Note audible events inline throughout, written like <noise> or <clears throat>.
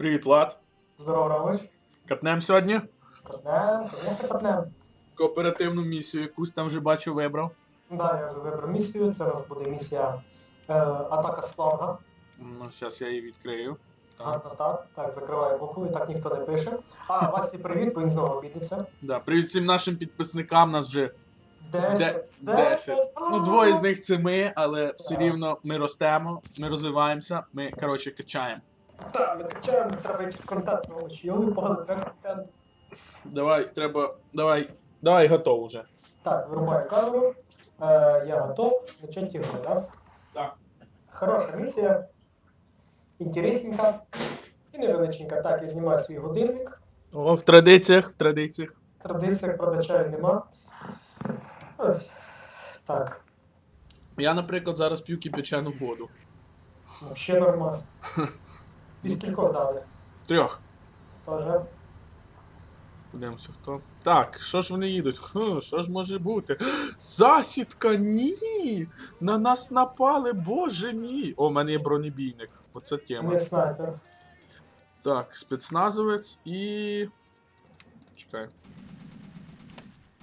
Привіт, Влад. Здорово, Ромич. Катнем сьогодні. Катнем, звісно, катнем. Кооперативну місію, якусь там вже бачу, вибрав. Да, я вже вибрав місію. Це у нас буде місія е, атака слонга. Ну, зараз я її відкрию. Так. Гарно так. Так, закриваю букву, і так ніхто не пише. А, Васі, привіт, бо він знову обідеться. Да. Привіт всім нашим підписникам. Нас вже де- Десять. Ну, двоє з них це ми, але все рівно ми ростемо, ми розвиваємося, ми, коротше, качаємо. Так, ми качаємо, треба якийсь контент, Ромич. Йоли погано, треба контент. Давай, треба. Давай. Давай, готов уже. Так, вирубаю камеру. Е, я готов. Начать ігру, так? Так. Хороша місія. Інтересненька. І невеличенька. Так, я знімаю свій годинник. О, в традиціях, в традиціях. Традицій продачаю нема. Ось. Так, Я, наприклад, зараз п'ю кипячену воду. ще нормас. <laughs> І скількох дали? Трьох. Тоже. Подивимося, хто. Так, що ж вони їдуть? Хм, що ж може бути? Засідка, ні! На нас напали, боже мій! О, в мене є бронебійник. Оце тема. Не снайпер. Так, спецназовець і. Чекай.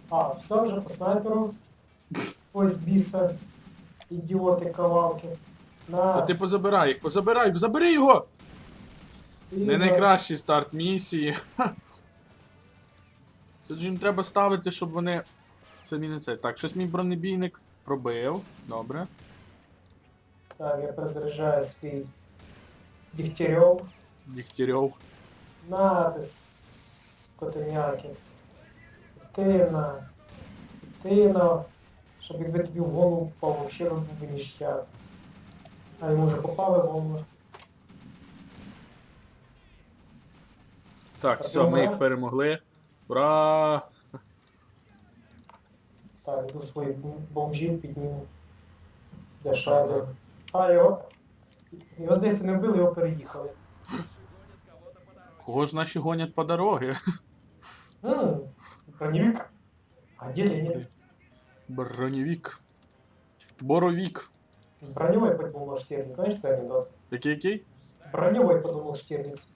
А, все вже по снайперу. Ось біса. Ідіоти кавалки. На. А ти позабирай їх, позабирай, забери його! Не найкращий старт місії. <laughs> Тут же їм треба ставити, щоб вони самі не це. Так, щось мій бронебійник пробив. Добре. Так, я перезаряджаю свій Дігтярьов. Дігтярьов. На ти скотиняки. Дитина. Дитина. Щоб якби тобі в голову впав, взагалі був би ніштяк. А йому вже попали в голову. Так, все, ми їх перемогли. Ура! Так, йду своїх бомжів підніму. Де шайби. А, його. Його, здається, не вбили, його переїхали. Кого ж наші гонять по дороги? Ммм, броневик. А где Ленин? Броневік. Боровік. Броневой подумал Штирлиц. Знаешь, что анекдот? Який який? Броневой подумал Штирлиц.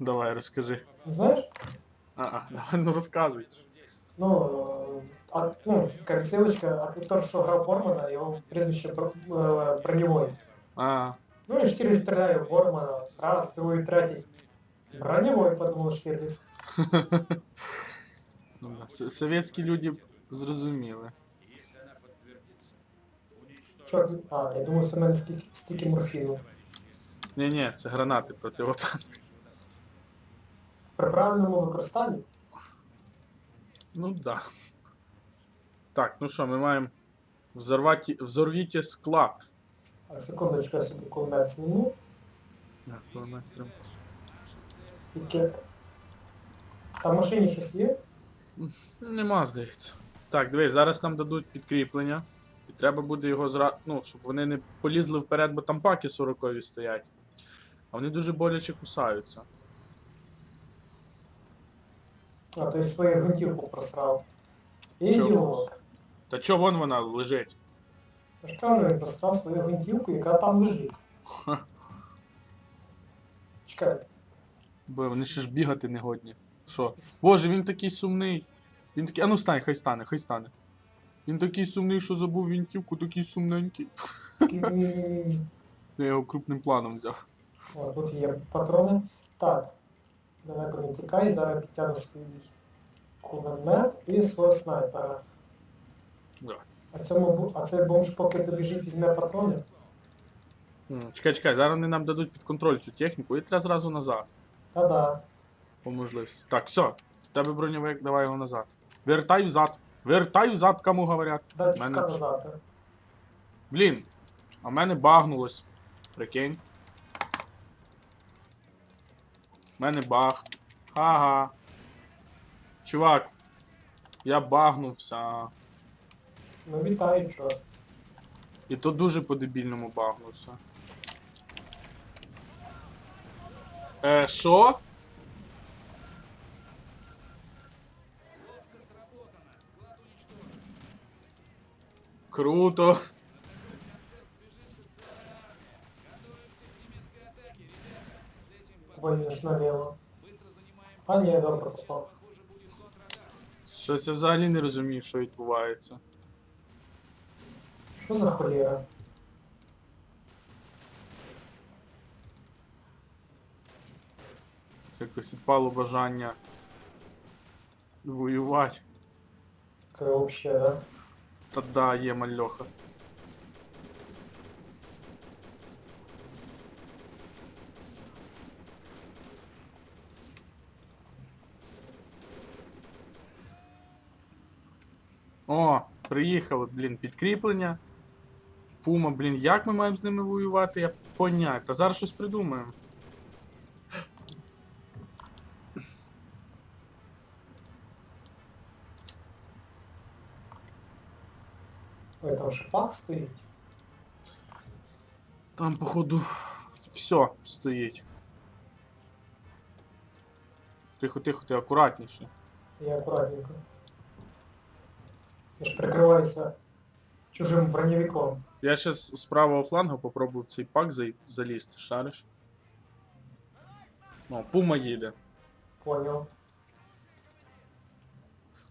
Давай, розкажи. Не знаешь? А, а, давай, ну розказуй. Ну, э, а, ну, как ссылочка, актер, что играл Бормана, его прізвище Бр- э, Броневой. А, Ну и Штирлиц стріляє в Бормана. Раз, другий, третій. Броневой, подумал Штирлиц. <laughs> ну, да. С- Совєтські люди б зрозуміли. Чорт, а, я думаю, що в мене стільки, стільки морфіну. Ні, ні, це гранати противотанк. При правильному використанні Ну да. Так, ну що, ми маємо взорвати, взорвіть склад. А, секундочку, я собі кулемет зніму. Так, кулемет треба. Тільки. Там в машині щось є? Нема, здається. Так, дивись, зараз нам дадуть підкріплення. І треба буде його зра... Ну, щоб вони не полізли вперед, бо там паки 40 стоять. А вони дуже боляче кусаються. А, то есть свою гвинтівку просрав. Ідіот. Та чо вон вона лежить? Я ж кажу, він просрав свою гвинтівку, яка там лежить. Ха. Чекай. Бо вони ще ж бігати не годні. Що? Боже, він такий сумний. Він такий. А ну стань, хай стане, хай стане. Він такий сумний, що забув вінтівку, такий сумненький. Я його крупним планом взяв. О, тут є патрони. Так. Далеко не тікай, зараз підтягну свій кулемет і свого снайпера. Да. А, цьому, а цей бомж, поки добіжить, візьме патрони. М, Чекай, чекай, зараз вони нам дадуть під контроль цю техніку і треба зразу назад. Та-да. По можливості. Так, все. В тебе броньовик, давай його назад. Вертай взад. Вертай взад, кому говорять. Датчика Мене- назад. Блін. А в мене багнулось. Прикинь. У мене баг. Ага. Чувак. Я багнувся. Ну вітаю, що. І то дуже по-дебільному багнувся. Е, що? Круто. твою ж налево. А ні, добре попав. Щось я взагалі не розумію, що відбувається. Що за холєра? Це якось відпало бажання воювати. Це вообще, да? Та да, є мальоха. О, приїхали, блін, підкріплення. Пума, блін, як ми маємо з ними воювати? Я понять. Та зараз щось придумаємо. Ой, там шипак стоїть. Там, походу, все стоїть. Тихо, тихо, ти акуратніше. Я аккуратненько. Я ж прикриваюся чужим броневиком. Я сейчас з правого флангу попробую в цей пак зай- залізти, шариш. О, пума їде. Понял.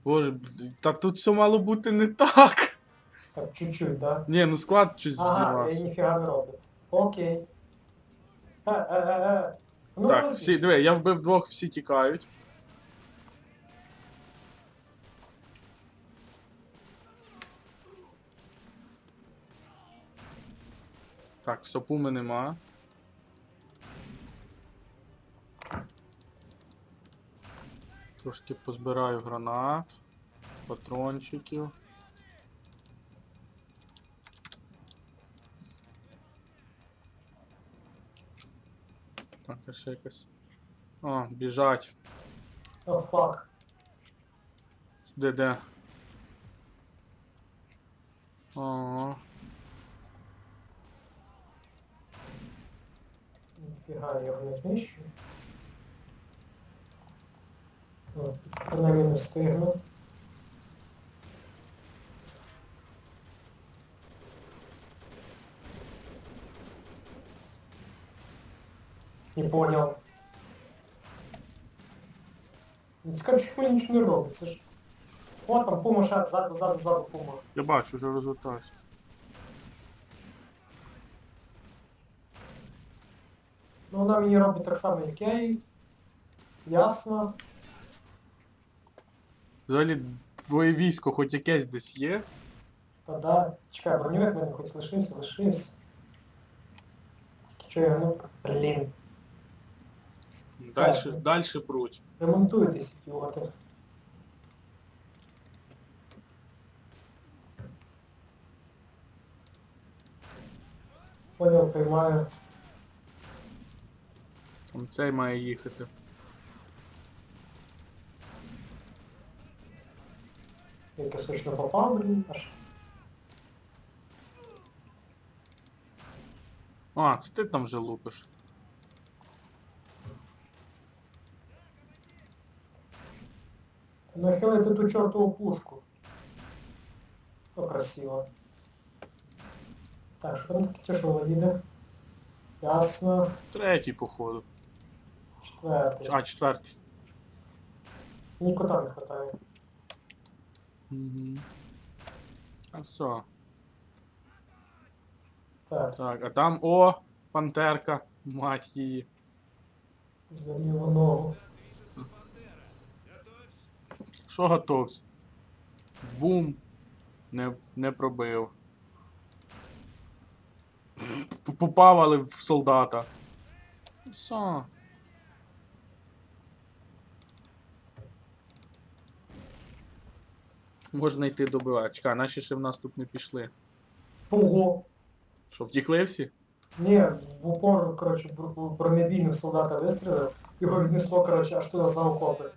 Боже, б- та тут все мало бути не так. Так, чуть-чуть, да? Ні, ну склад щось Ага, я взірвався. ніфіга не роблю. Окей. Е, е, е, е. Ну, Так, всі, диви, я вбив двох, всі тікають. Так, все, пуми нема. Трошки позбираю гранат, патрончиків. Так, а ще якась. О, біжать. О, фак. Де де? О, Ніфіга, я його не знищу. Ну, принаймні не встигну. Не понял. Скажу, що мені нічого не робить. Це ж. О, там пума ззаду, ззаду, ззаду пума. я бачу, вже розвертаюся. Ну, вона мені робить так само, як я їй. Ясно. Взагалі, твоє військо хоч якесь десь є. Та да. Чекай, бронювек мене хоч лишився, лишився. Чого я ну, блін. Дальше, Так. дальше пруть. Ремонтуйтесь, ідіоти. Понял, приймаю. Там цей має їхати. Я сочно попав, блін, аж. А, це ти там вже лупиш. Нахилити ту чортову пушку. Ну, красиво. Так, що там таке тяжело їде? Ясно. Третій, походу. Четвертий. А, четвертий. Ні кота не хватає. Угу. А все. Так, Так, а там о, пантерка, мать її. за ліву ногу. Що готовся? Бум. Не, не пробив. Попав, але в солдата. Все. Можна йти добивати. Чекай, наші ще в нас тут не пішли. Ого! Що, втікли всі? Ні, в упор, коротше, бр- бр- бронебійник солдата вистрілив, його віднесло, коротше, аж туди за окопи.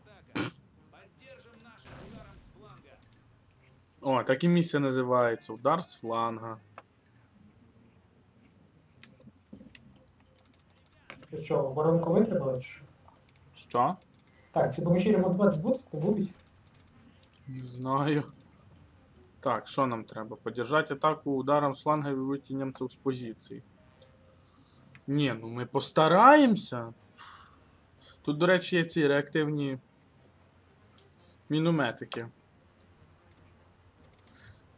О, так і місія називається. Удар з фланга. Ти що, оборонку витримали чи що? Що? Так, ці бомжі ремонтуватись будуть, не будуть? Не знаю. Так, що нам треба? Подержать атаку ударом з і вийти німців з позиції. Ні, ну ми постараємося. Тут, до речі, є ці реактивні мінометики.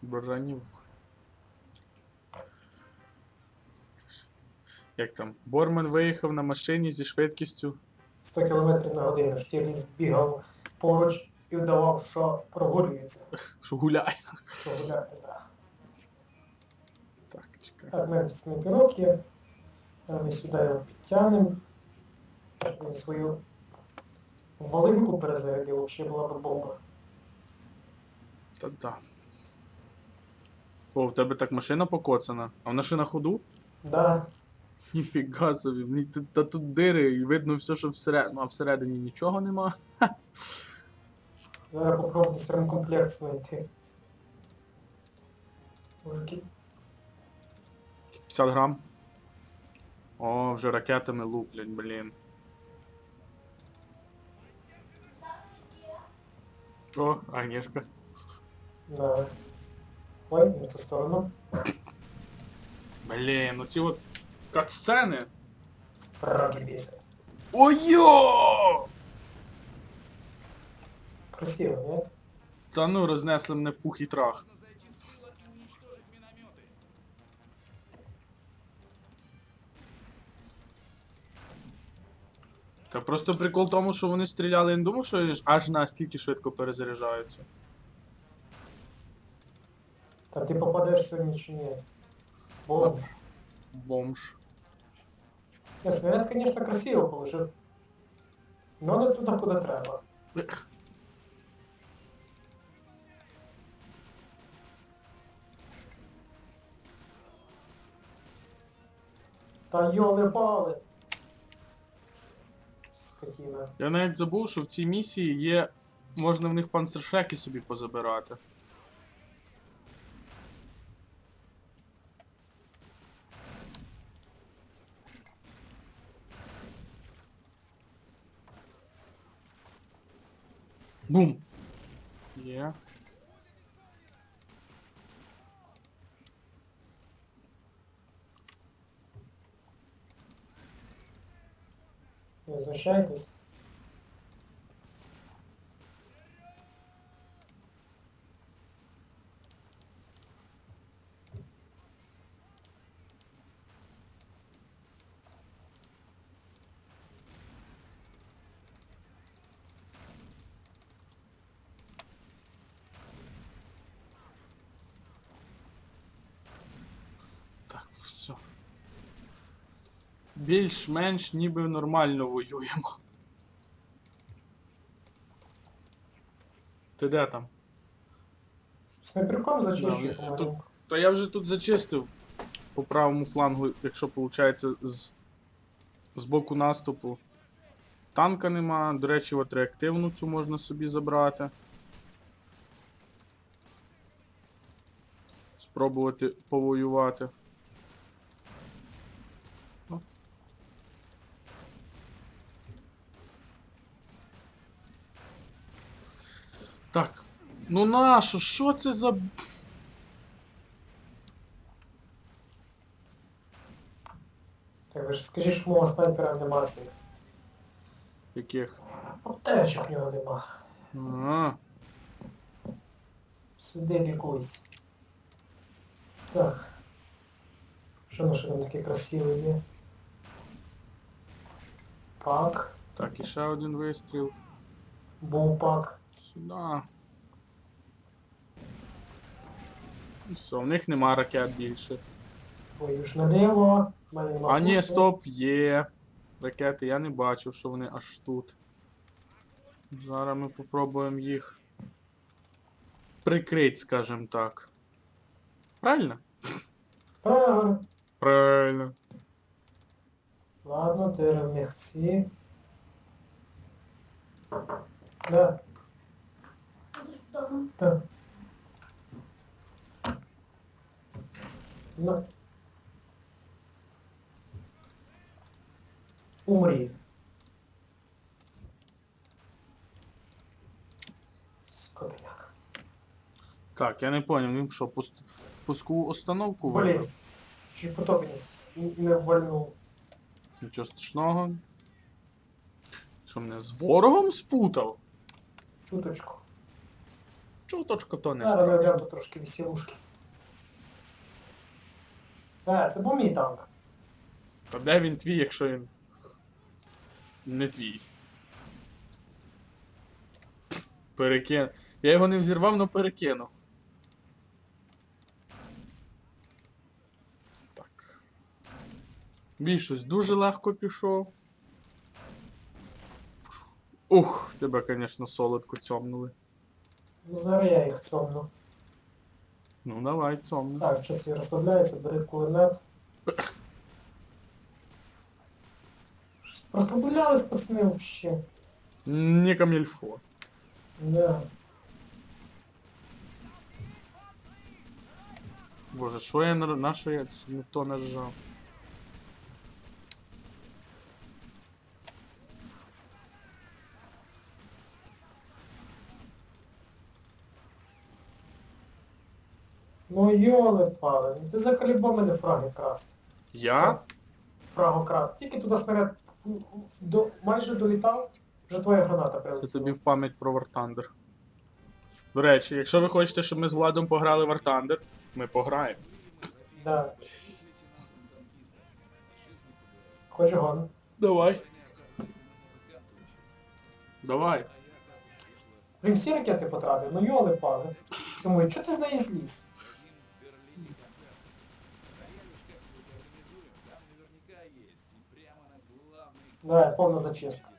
Бронів. Як там? Борман виїхав на машині зі швидкістю. 100 км на годину. Штірліс бігав поруч і вдавав, що прогулюється. Що гуляє. Що гуляти, да. Так, чекай. Так, мене тут є. Ми сюди його підтягнемо. Він свою волинку перезарядив, взагалі була б бомба. Та-да. О, в тебе так машина покоцана. А вона ще на ходу? Да, Ніфіга собі. Та, та тут дири, і видно все, що всередині. А всередині нічого нема. <laughs> зараз попробую ремкомплект знайти. Мужики, 50 грам. О, вже ракетами луплять, блін. О, Агнешка. да. Ой, не в ту сторону. Блін, ну ці от катсцени. Раки бісять. Ой-йо! Красиво, ні? Та ну рознесли мене в пух і трах. Та просто прикол в тому, що вони стріляли, я не думав, що аж настільки швидко перезаряджаються. Та ти попадеш сьогодні чи ні? Бомж. Бомж. Не, снаряд, конечно, красиво положив. Но не туди, куди треба. Ех. <laughs> Та йоли пали. Скотіна. Я навіть забув, що в цій місії є. Можна в них панцершеки собі позабирати. Бум! Є. Не Возвращайтесь. Так, все. Більш-менш ніби нормально воюємо. Ти де там? Снайперком Да, зачищу, я- тут- Та я вже тут зачистив по правому флангу, якщо виходить, з, з боку наступу. Танка нема. До речі, от реактивну цю можна собі забрати. Спробувати повоювати. Так. Ну нащо? Що це за. Так ви ж скажіть, що мого снайпера нема цих. Яких? Аптечок в нього нема. А, Сиди лікуйся. Так. Що що там таке красиве є? Пак. так, і ще один вистріл. Був пак. Сюди. І все, в них нема ракет більше. Твою ж наліво. В А ні, стоп, є. Ракети, я не бачив, що вони аж тут. Зараз ми попробуємо їх прикрити, скажімо так. Правильно? Правильно. Правильно. Ладно, ти мягці. Да. Так. На. Умрі. Скотиняк. Так, я не поняв, він що, пуст... пускову установку вибрав? Блін. Чуть по тобі не, с- не вальнув. Нічого страшного. Що мене з ворогом спутав? Чуточку. Чуточка то не ми страшно. тут трошки веселушки. Е, це був мій танк. Та де він твій, якщо він. Не твій. Перекин. Я його не взірвав, но перекинув. Так. Бій щось дуже легко пішов. Ух, тебе, звісно, солодко цьомнули. Ну зараз я їх цьомну. Ну, давай, цьомни. Так, щось я розслабляється, бери кулемет. Розслаблялись пацани вообще. Не камільфо. Да. Боже, що я на, на що я не то нажав? Ну йоли пали, ну ти закалібов мене фраги красти. Я? Фрагократ. Тільки туди снаряд до, майже долітав, вже твоя граната Це тобі в пам'ять про War Thunder. До речі, якщо ви хочете, щоб ми з Владом пограли в War Thunder, ми пограємо. Да. Хоч гон. Давай. Давай. Він всі ракети потратив, ну йоли пали. Думаю, чого ти з неї зліз? Да, повна зачистка.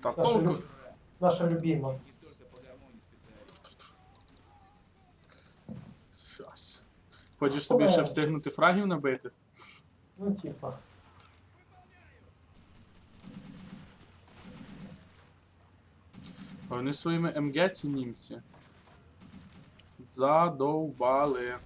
Та Наша, толку. люб... Наша любима. Щас. Хочеш тобі ще встигнути фрагів набити? Ну, типа. Вони своїми МГ ці німці. Задовбали.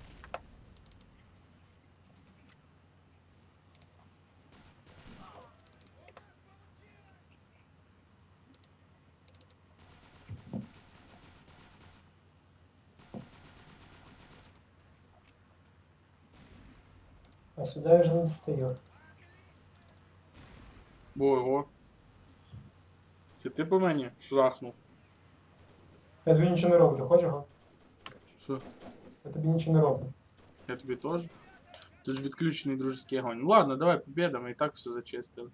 А сюди я вже не стою. Ого. Це ти по мені шрахнув. Я тобі нічого не роблю, хочеш гон? Що? Я тобі нічого не роблю. Я тобі теж? Ти ж відключений дружеський огонь. Ну ладно, давай побіда, ми і так все зачистили.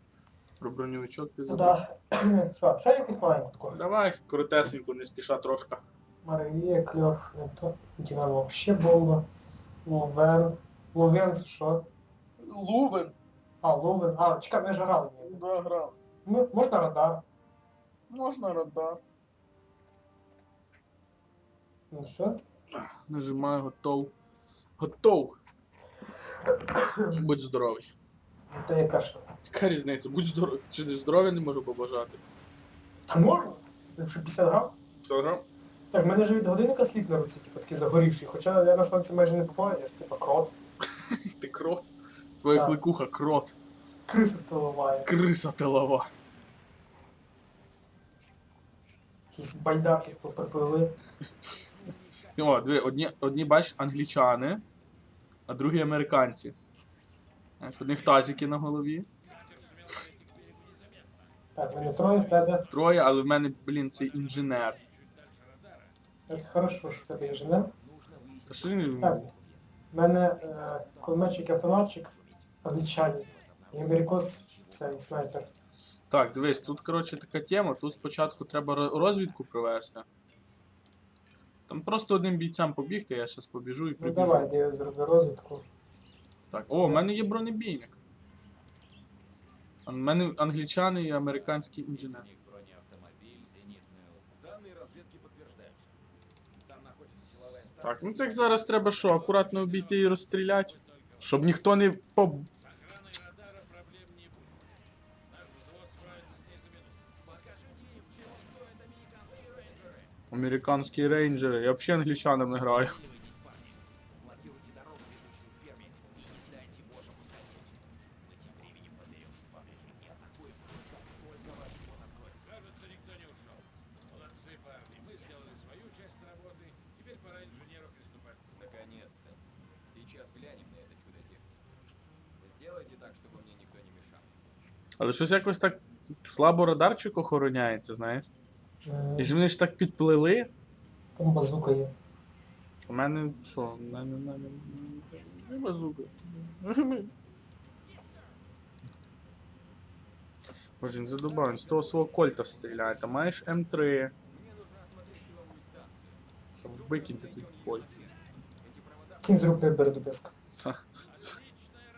Про броньовичок ти забув. Туди. <clears throat> Що, ще якусь маленьку таку? Давай, коротесенько, не спіша трошка. Марія, кльов, не то. Дінам вообще бомба. Ловен. Ловен що? Лувен. А, Ловен. А, чекай, ми ж грали. Да, грав. М- Можна радар? Можна радар. Ну що? Нажимаю готов. Готов. Будь здоровий. Та яка ж? Яка різниця? Будь здоровий. Чи ти здоров'я не можу побажати? Та можна? Якщо 50 грам? 50 грам? Так, в мене ж від годинника слід на руці, типу, такий загорівший. Хоча я на сонці майже не попав, я ж типу крот. <laughs> Ти крот. Твоя Так. кликуха крот. Криса тиловая. Криса тилова. Якісь байдарки поприпливли. О, диви, одні, одні бач, англічани, а другі американці. Знаєш, в одних тазики на голові. Так, мене троє в тебе. Троє, але в мене, блін, цей інженер. Це хорошо, що в тебе інженер. Та що він. Так. В мене е, кулеметчик автоматчик англічані. І америкос цей снайпер. Так, дивись, тут, коротше, така тема. Тут спочатку треба розвідку провести. Там просто одним бійцям побігти, я зараз побіжу і Ну прибіжу. давай, я зроблю розвідку. Так, о, в мене є бронебійник. А В мене англічани і американський інженер. Так, ну цих зараз треба що, акуратно обійти і розстріляти. Щоб ніхто не по. Американські рейнджери. Я взагалі англічанам не граю. Але щось якось так Слабо радарчик охороняється, знаєш. М, І ж вони ж так підплили. Там базука є. У мене що? У мене, у мене, не базука. Боже, він задубав, з того свого кольта стріляє. Та маєш М3. Мне нужно осмотреть силовую станцию. Викиньте тут кольт. Кінь з рук не бере до песка. Та.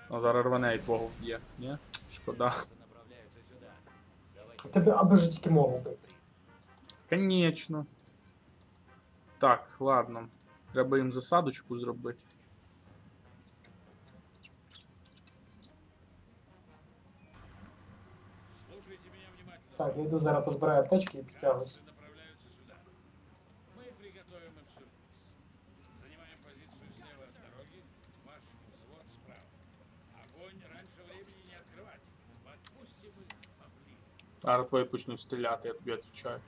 А зараз рване і твого вб'є. Ні? Шкода. направляются сюда. Давайте Тебе аби ж тільки мову бити. Конечно. Так, ладно. Треба їм засадочку зробити. Слушайте меня внимательно. Так, я йду зараз позбираю аптечки і підтягуюсь. Зараз твої почнуть стріляти, я тобі відповідаю.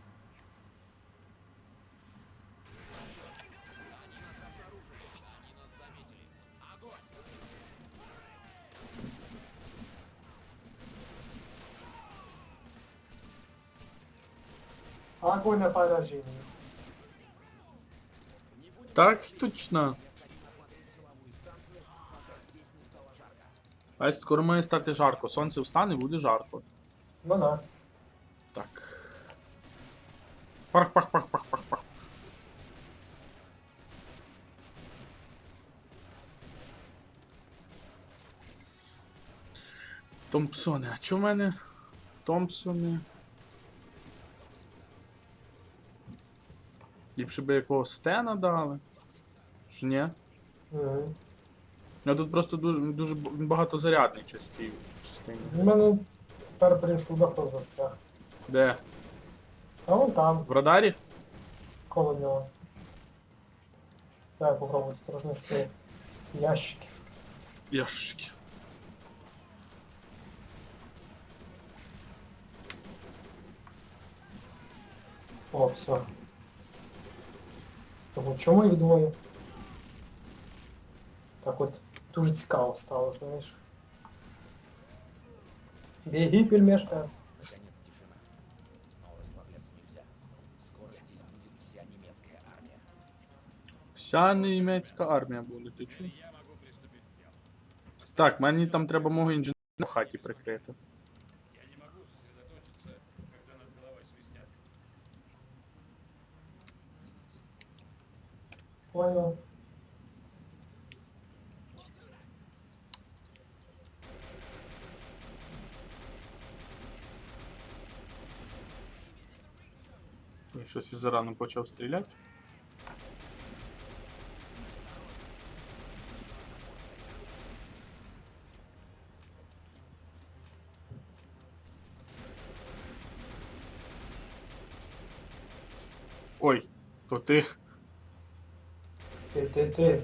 Огонь на поражение. Так, точно. Бачите, скоро має стати жарко. Сонце встане, буде жарко. Ну на. Пах, пах, пах, пах, пах, пах. Томпсони. А чо в мене? Томпсони. Ліпше би якогось стена дали. Ж ні? Мгм. Ну тут просто дуже, дуже б- він багатозарядний в цій частині. У мене тепер принц Лудохов застряг. Де? А вон там, В радарі? коло нього. Зараз попробую тут рознести ящики. Ящики. О, все. Тому чому їх двоє? Так от дуже цікаво стало, знаєш. Біги, пельмешка. Вся німецька армія буде, ти делу. Так, мені там треба мого інженера в хаті прикрити. Понял. Я щось зарано почав стріляти. Ой, то ти. Ти, ти, ти.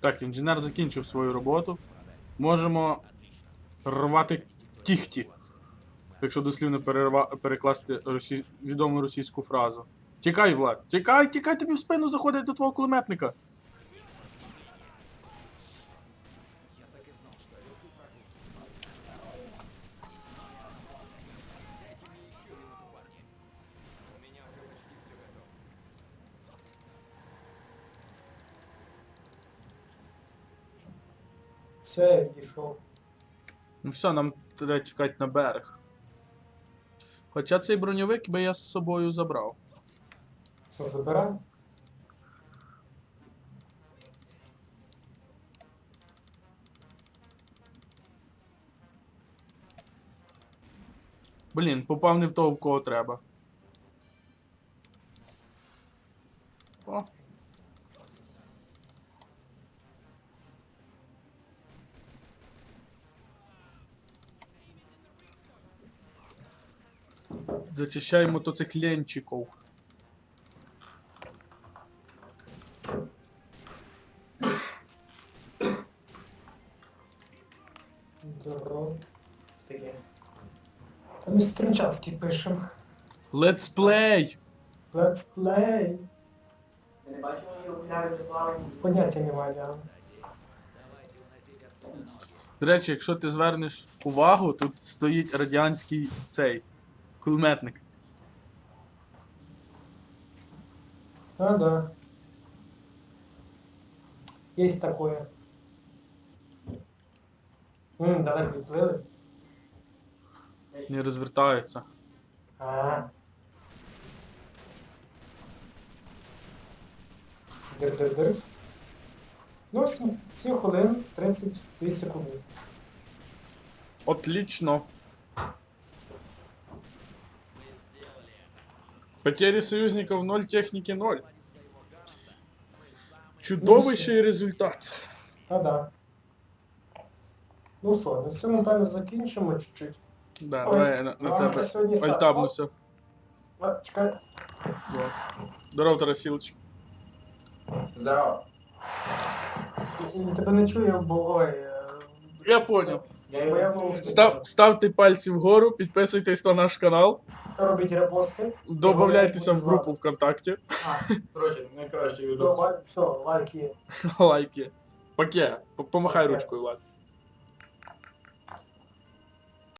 Так, інженер закінчив свою роботу. Можемо рвати кіхті. Якщо дослівно перерва... перекласти росі... відому російську фразу. Тікай, Влад! Тікай, тікай, тобі в спину заходить до твого кулеметника. Все я. Ну все, нам треба тікати на берег. Хоча цей броньовик би я з собою забрав. Що, забираємо? Блін, попав не в того, в кого треба. Зачищай мотоцикленчиков. Здорово. Таке. Та ми Стрінчанський пишем. Let's play! Let's play. Я не бачив мої окуляри вже плавані. Поняття немає, Діана. До речі, якщо ти звернеш увагу, тут стоїть радянський цей кулеметник. А, да. Есть такое. М, далеко відплили. Не розвертаються. А. Дир-дир-дир. Ну, 7, 7 хвилин 32 секунди. Отлично. Потери союзников 0, техники 0. Чудовищий результат. А, да. Ну що, на цьому, певно, закінчимо чуть-чуть. Да, Ой, давай я на, на ладно, тебе сьогодні став. альтабнуся. А, чекай. Здоров, Тарасілич. Здорово. Я Тебе не чую, бо ой. е, Я понял. Я його Став, ставте пальці вгору, підписуйтесь на наш канал, Робіть репости. додавайтеся в групу ВКонтакті, А, коротше, <laughs> найкраще відео. Все, лайки. лайки. Паке, помахай ручкою, Влад.